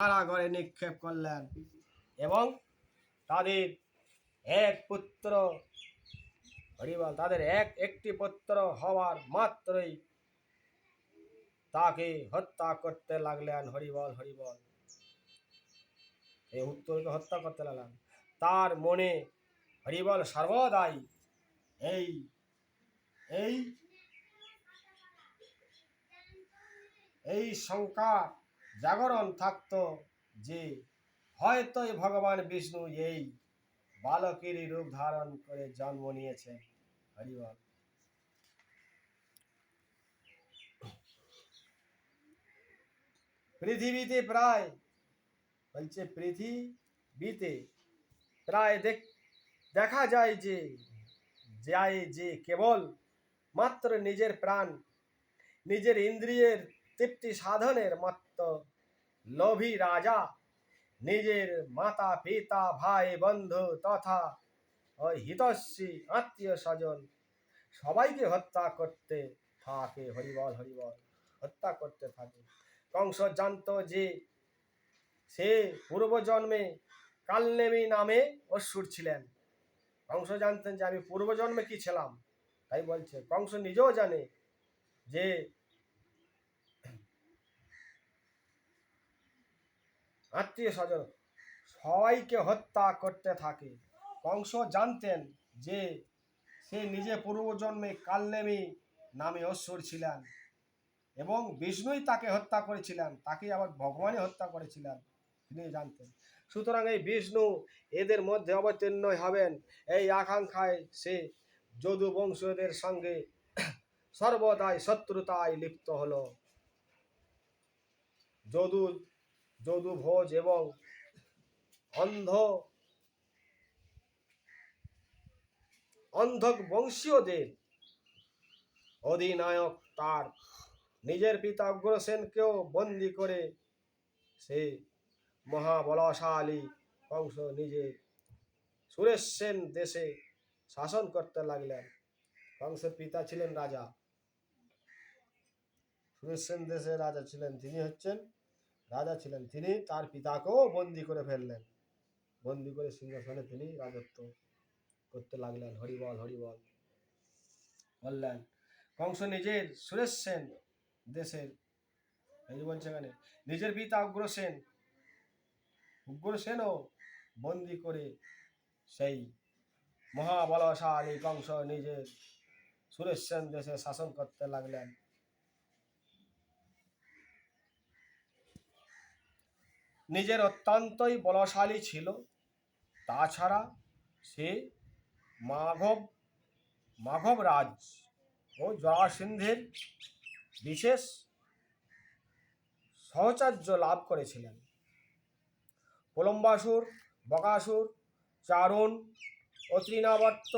কারাগারে নিক্ষেপ করলেন এবং তাদের এক পুত্র, হরিবল, তাদের এক, একটি পুত্র হওয়ার মাত্রই তাকে হত্যা করতে লাগলেন হরিবল হরিবল। এই উত্তরকে হত্যা করতে লাগলেন। তার মনে হরিবল সর্বদাই এই এই এই শঙ্কা জাগরণ থাকতো যে, হয়তো ভগবান বিষ্ণু এই বালকেরই রূপ ধারণ করে জন্ম নিয়েছে। হরিবল পৃথিবীতে প্রায়, বলছে পৃথিবীতে প্রায় দেখ, দেখা যায় যে যায় যে কেবল মাত্র নিজের প্রাণ, নিজের ইন্দ্রিয়ের তৃপ্তি সাধনের মাত্র লোভী রাজা, নিজের মাতা, পিতা, ভাই, বন্ধু তথা হিতস্বী আত্মীয় স্বজন সবাইকে হত্যা করতে থাকে, হরিবল হরিবল, হত্যা করতে থাকে। কংস জানতো যে সে পূর্বজন্মে কালনেমি নামে অসুর ছিলেন। কংস জানতেন যে আমি পূর্বজন্মে কি ছিলাম? তাই বলছে কংস নিজেও জানে যে আত্মীয় স্বজন সবাইকে হত্যা করতে থাকে। কংস জানতেন যে সে নিজে পূর্বজন্মে কালনেমি নামে অসুর ছিলেন এবং বিষ্ণুই তাকে হত্যা করেছিলেন, তাকে আবার ভগবানই হত্যা করেছিলেন তিনি জানতেন। সুতরাং এই বিষ্ণু এদের মধ্যে অবতীর্ণ হবেন, এই আকাঙ্ক্ষায় সে যদু বংশীয়দের সঙ্গে সর্বদাই শত্রুতায় লিপ্ত হলো। যদু যদু ভোজ এবং অন্ধ অন্ধক বংশীয়দের অধিনায়ক তার নিজের পিতা অগ্রসেনকেও বন্দি করে সে মহাবলশালী কংস নিজে সুরেশ সেন দেশে শাসন করতে লাগলেন। কংসের পিতা ছিলেন রাজা। সুরেশ সেন দেশের রাজা ছিলেন। তিনি হচ্ছেন রাজা ছিলেন তিনি, তার পিতাকেও বন্দি করে ফেললেন। বন্দি করে সিংহাসনে তিনি রাজত্ব করতে লাগলেন। হরিবল হরিবল বললেন, কংস নিজের সুরেশ সেন দেশের এই বলছে নিজের পিতা উগ্রসেন উগ্রসেনও বন্দি করে সেই মহাবলশালী কংস নিজের সুরেশ সেন দেশে শাসন করতে লাগলেন। নিজের অত্যন্তই বলশালী ছিল। তাছাড়া সে মাঘব মাঘব রাজ ও জরাসিন্ধের বিশেষ সহচার্য লাভ করেছিলেন। প্রলম্বাসুর বকাসুর চারণ অত্রিনাবর্ত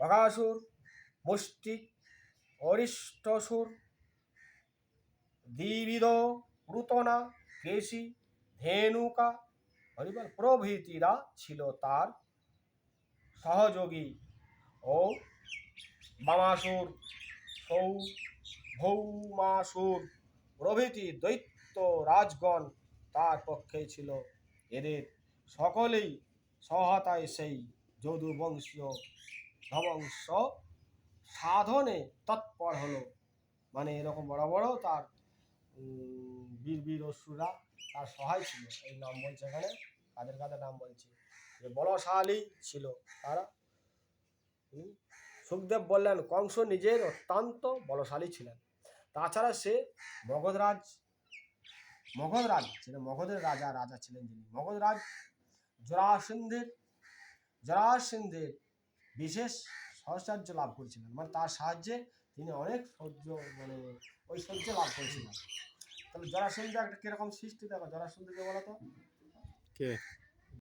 বকাসুর, মুষ্টিক, অরিষ্টসুর, দ্বিবিধ পুতনা কেশী ধেনুকা হরিবল প্রভৃতিরা ছিল তার সহযোগী। ও বামাসুর, সৌ ভৌমাসুর প্রভৃতি দৈত্য রাজগণ তার পক্ষে ছিল। এদের সকলেই সহায়তায় সেই যদু বংশীয় ধ্বংস সাধনে তৎপর হলো। মানে এরকম বড় বড় তার বীর বীর অসুরা তার সহায় ছিল। এই নাম বলছে এখানে। কাদের কাদের নাম বলছে? যে বলশালী ছিল তারা। সুখদেব বললেন, কংস নিজের অত্যন্ত বলশালী ছিলেন। তাছাড়া সে মগধরাজ মগধরাজ ছিলেন মগধের রাজা রাজা ছিলেন যিনি, মগধরাজ জরাসিন্ধের জরাসিন্ধের বিশেষ সহচার্য লাভ করেছিলেন। মানে তার সাহায্যে তিনি অনেক সহ্য মানে ওই সহ্য লাভ করেছিলেন। তাহলে জরাসন্ধ একটা কীরকম সৃষ্টি দেখো, জরাসিন্ধকে বলো তো। কে?